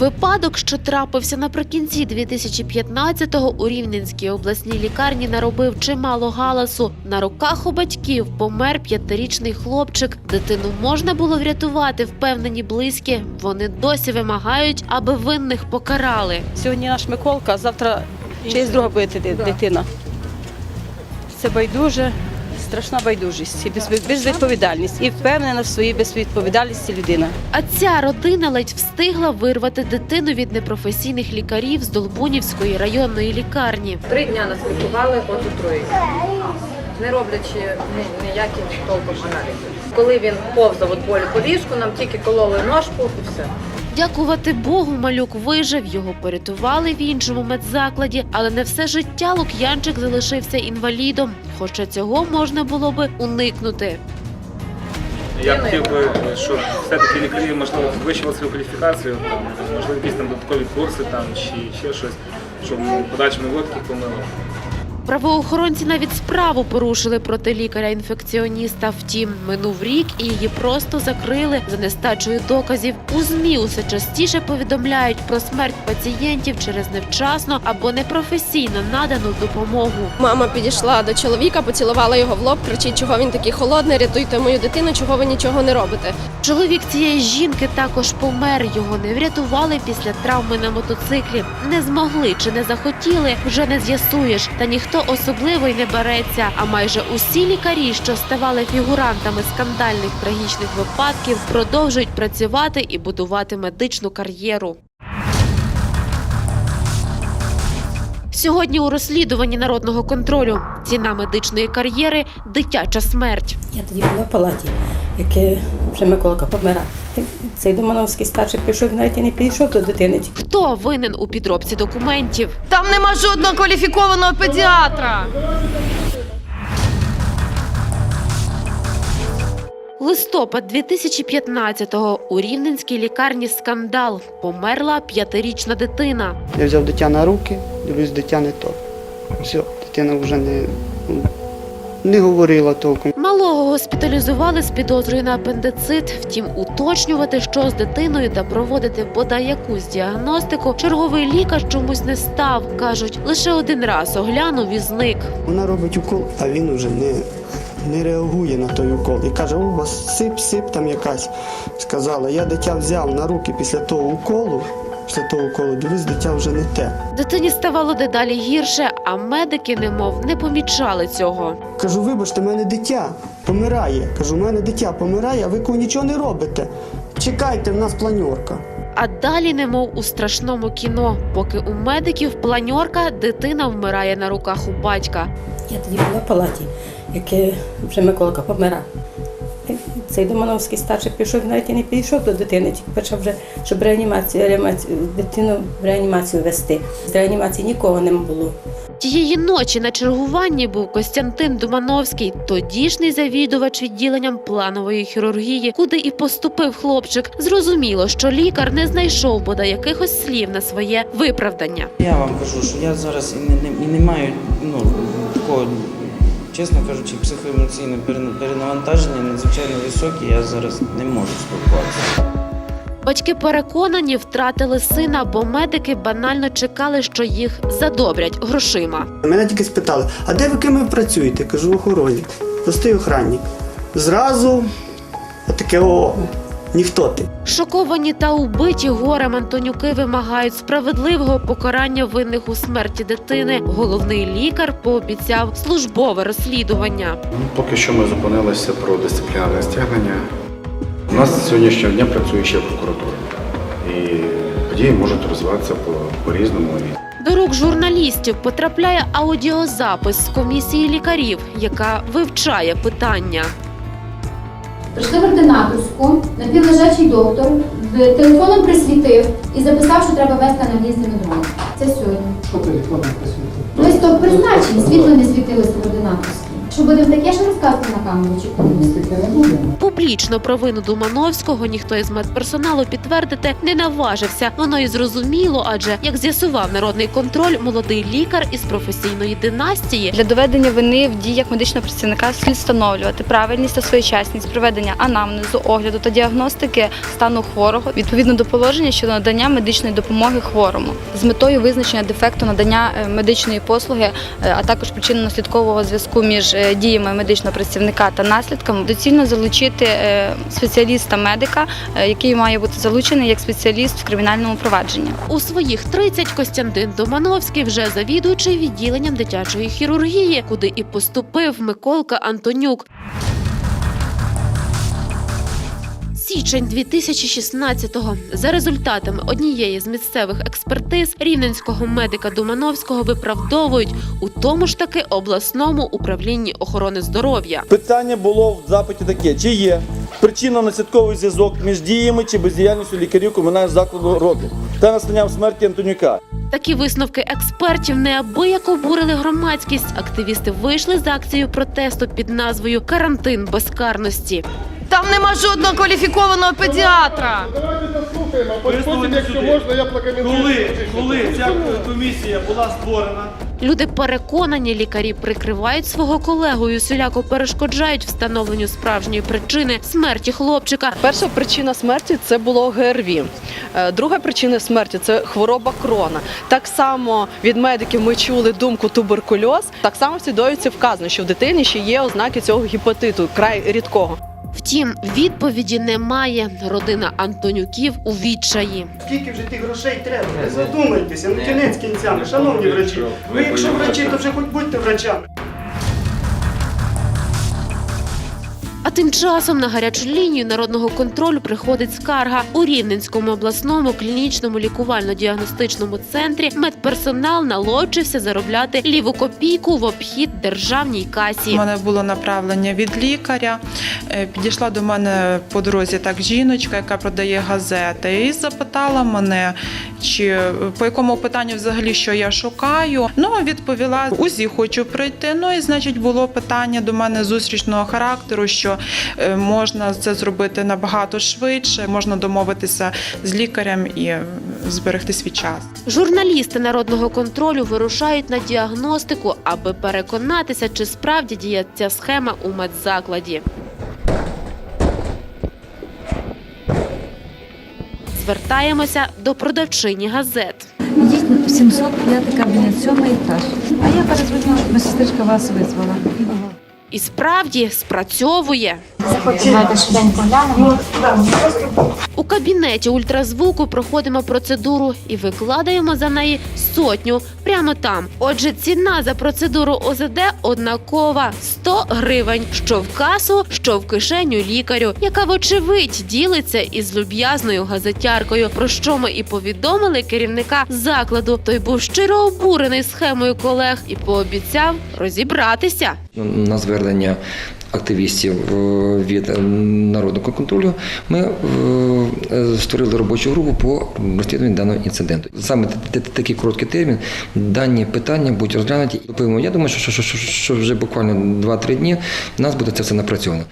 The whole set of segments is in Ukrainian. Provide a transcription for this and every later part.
Випадок, що трапився наприкінці 2015-го у Рівненській обласній лікарні, наробив чимало галасу. На руках у батьків помер п'ятирічний хлопчик. Дитину можна було врятувати, впевнені близькі. Вони досі вимагають, аби винних покарали. Сьогодні наш Миколка, а завтра чиясь друга буде дитина. Це байдуже, страшна байдужість і безві- безвідповідальність. І впевнена в своїй безвідповідальності людина. А ця родина ледь встигла вирвати дитину від непрофесійних лікарів з Долбунівської районної лікарні. Три дня нас лікували от отруєння, не роблячи ні- ніяких толком аналізів. Коли він повзав від болю по ліжку, нам тільки кололи ножку і все. Дякувати Богу, малюк вижив. Його порятували в іншому медзакладі, але не все життя Лук'янчик залишився інвалідом. Хоча цього можна було би уникнути. Я хотів би, щоб все-таки лікарі можливо підвищували свою кваліфікацію, можливо, якісь там додаткові курси там, чи ще щось, щоб в подальшому не. Правоохоронці навіть справу порушили проти лікаря-інфекціоніста. Втім, минув рік і її просто закрили за нестачею доказів. У змі усе частіше повідомляють про смерть пацієнтів через невчасно або непрофесійно надану допомогу. Мама підійшла до чоловіка, поцілувала його в лоб, кричить, чого він такий холодний, рятуйте мою дитину, чого ви нічого не робите. Чоловік цієї жінки також помер. Його не врятували після травми на мотоциклі. Не змогли чи не захотіли, вже не з'ясуєш. Та ніхто особливо й не береться. А майже усі лікарі, що ставали фігурантами скандальних трагічних випадків, продовжують працювати і будувати медичну кар'єру. Сьогодні у розслідуванні народного контролю ціна медичної кар'єри дитяча смерть. Я тоді була в палаті, яке вже Миколка помирав. Цей Домановський старший пішов, навіть і не підійшов до дитини. Хто винен у підробці документів? Там нема жодного кваліфікованого педіатра. Листопад 2015-го у Рівненській лікарні скандал. Померла п'ятирічна дитина. Я взяв дитя на руки, дивлюсь, дитя не то. Все, дитина вже не, не говорила толком. Малого госпіталізували з підозрою на апендицит. Втім, уточнювати, що з дитиною та проводити бодай якусь діагностику, черговий лікар чомусь не став. кажуть, лише один раз оглянув і зник. Вона робить укол, а він вже не, не реагує на той укол. І каже, у вас сип, сип там якась. Сказала, я дитя взяв на руки після того уколу. Після того уколу дивлюсь, дитя вже не те. Дитині ставало дедалі гірше, а медики, немов, не помічали цього. Кажу, вибачте, в мене дитя помирає. Кажу, в мене дитя помирає, а ви кого нічого не робите. Чекайте, в нас планьорка. А далі, немов у страшному кіно, поки у медиків планьорка, дитина вмирає на руках у батька. Я тоді була в палаті, яке вже Миколка помирав. Цей Домановський старший пішов, він навіть і не підійшов до дитини, тільки почав вже, щоб реанімацію, реанімацію, дитину в реанімацію вести. З реанімації нікого не було. Тієї ночі на чергуванні був Костянтин Думановський, тодішній завідувач відділенням планової хірургії, куди і поступив хлопчик. Зрозуміло, що лікар не знайшов бодай якихось слів на своє виправдання. Я вам кажу, що я зараз і не, не, і не маю ну, такого, чесно кажучи, психоемоційне перенавантаження надзвичайно високе, я зараз не можу спілкуватися. Батьки переконані, втратили сина, бо медики банально чекали, що їх задобрять грошима. Мене тільки спитали, а де ви ким ви працюєте? Кажу, в охороні. Простий охранник. Зразу таке о, ніхто ти. Шоковані та убиті горем Антонюки вимагають справедливого покарання винних у смерті дитини. Головний лікар пообіцяв службове розслідування. Поки що ми зупинилися про дисциплінарне стягнення. У нас з сьогоднішнього дня працює ще прокуратура. І події можуть розвиватися по, по різному. До рук журналістів потрапляє аудіозапис з комісії лікарів, яка вивчає питання. Прийшли в ординаторську, напівлежачий доктор, телефоном присвітив і записав, що треба вести аналіз дрону. Це сьогодні. Що телефоном присвітив? Листок призначення, світло не світилося в ординаторській. Що будемо таке ж розказувати на камеру чи комусь? Публічно провину Думановського ніхто із медперсоналу підтвердити не наважився. Воно і зрозуміло, адже як з'ясував народний контроль, молодий лікар із професійної династії Для доведення вини в діях медичного працівника слід встановлювати правильність та своєчасність проведення анамнезу, огляду та діагностики стану хворого відповідно до положення щодо надання медичної допомоги хворому з метою визначення дефекту надання е, медичної послуги, е, а також причинно-наслідкового зв'язку між діями медичного працівника та наслідками. Доцільно залучити е, спеціаліста-медика, е, який має бути залучений як спеціаліст в кримінальному провадженні. у своїх 30 Костянтин Домановський вже завідуючий відділенням дитячої хірургії, куди і поступив Миколка Антонюк. Січень 2016-го. За результатами однієї з місцевих експертиз рівненського медика Думановського виправдовують у тому ж таки обласному управлінні охорони здоров'я. Питання було в запиті таке: чи є причинно-наслідковий зв'язок між діями чи бездіяльністю лікарів комунального закладу роду та настанням смерті Антонюка? Такі висновки експертів неабияк обурили громадськість. Активісти вийшли з акцією протесту під назвою Карантин безкарності. Там нема жодного кваліфікованого педіатра. Давайте послухаємо. Послухаємо, якщо можна Коли, коли ця комісія була створена, Люди переконані, лікарі прикривають свого колегу і усіляко перешкоджають встановленню справжньої причини смерті хлопчика. Перша причина смерті це було ГРВІ. Е, Друга причина смерті це хвороба крона. Так само від медиків ми чули думку туберкульоз. Так само в цій довідці вказано, що в дитині ще є ознаки цього гепатиту, край рідкого. Втім, відповіді немає. Родина Антонюків у відчаї. Скільки вже тих грошей треба? Не Задумайтеся, ну кінець кінцями, шановні врачі. Ви якщо врачі, то вже хоч будьте врачами. Тим часом на гарячу лінію народного контролю приходить скарга у Рівненському обласному клінічному лікувально-діагностичному центрі. Медперсонал налочився заробляти ліву копійку в обхід державній У касі. мене було направлення від лікаря. Е, Підійшла до мене по дорозі так жіночка, яка продає газети, і запитала мене, чи по якому питанню взагалі що я шукаю. Ну відповіла УЗІ хочу пройти. Ну і значить було питання до мене зустрічного характеру, що можна це зробити набагато швидше, можна домовитися з лікарем і е, зберегти свій час. Журналісти народного контролю вирушають на діагностику, аби переконатися, чи справді діє ця схема у медзакладі. Звертаємося до продавчині газет. Дійсно, 705 кабінет, сьомий етаж. А я перезвонила, медсестричка вас визвала. І справді спрацьовує. Давайте швиденько глянемо. Кабінеті ультразвуку проходимо процедуру і викладаємо за неї сотню прямо там. Отже, ціна за процедуру ОЗД однакова 100 гривень, що в касу, що в кишеню лікарю, яка вочевидь ділиться із люб'язною газетяркою. Про що ми і повідомили керівника закладу. Той був щиро обурений схемою колег і пообіцяв розібратися. на звернення активістів е, від е, народного контролю ми е, створили робочу групу по розслідуванню даного інциденту. Саме такий короткий термін дані питання будуть розглянуті. Я думаю, що, що, що, що вже буквально 2-3 дні в нас буде це все напрацьовано.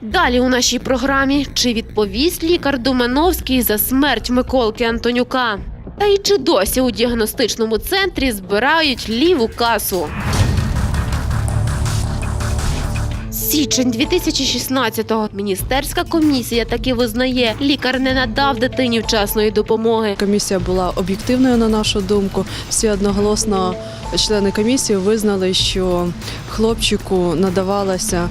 Далі у нашій програмі чи відповість лікар Думановський за смерть Миколки Антонюка? Та й чи досі у діагностичному центрі збирають ліву касу? Січень 2016-го. Міністерська комісія таки визнає, лікар не надав дитині вчасної допомоги. Комісія була об'єктивною на нашу думку. Всі одноголосно члени комісії визнали, що хлопчику надавалася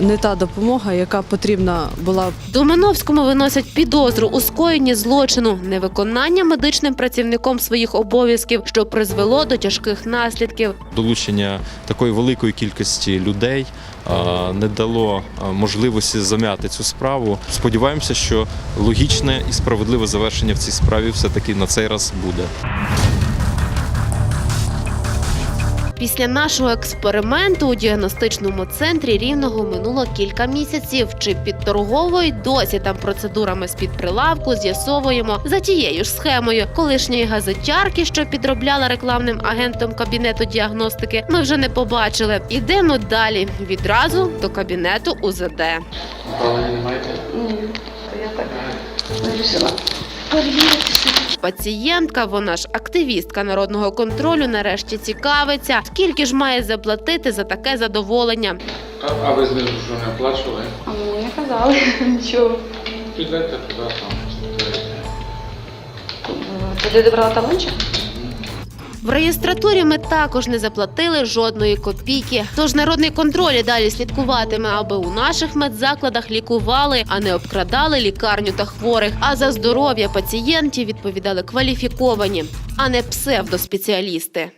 не та допомога, яка потрібна була Домановському виносять підозру у скоєнні злочину, невиконання медичним працівником своїх обов'язків, що призвело до тяжких наслідків. долучення такої великої кількості людей не дало можливості зам'яти цю справу. Сподіваємося, що логічне і справедливе завершення в цій справі все таки на цей раз буде. Після нашого експерименту у діагностичному центрі рівного минуло кілька місяців. Чи підторговують досі там процедурами з під прилавку, з'ясовуємо за тією ж схемою. Колишньої газетярки, що підробляла рекламним агентом кабінету діагностики, ми вже не побачили. Ідемо далі відразу до кабінету УЗД. Пацієнтка, вона ж активістка народного контролю, нарешті цікавиться, скільки ж має заплатити за таке задоволення. А ви з ним що не оплачували? А мені не казали нічого. Підете туди сам. Туди добрала талончик? В реєстратурі ми також не заплатили жодної копійки. Тож народний контроль і далі слідкуватиме, аби у наших медзакладах лікували, а не обкрадали лікарню та хворих. А за здоров'я пацієнтів відповідали кваліфіковані, а не псевдоспеціалісти.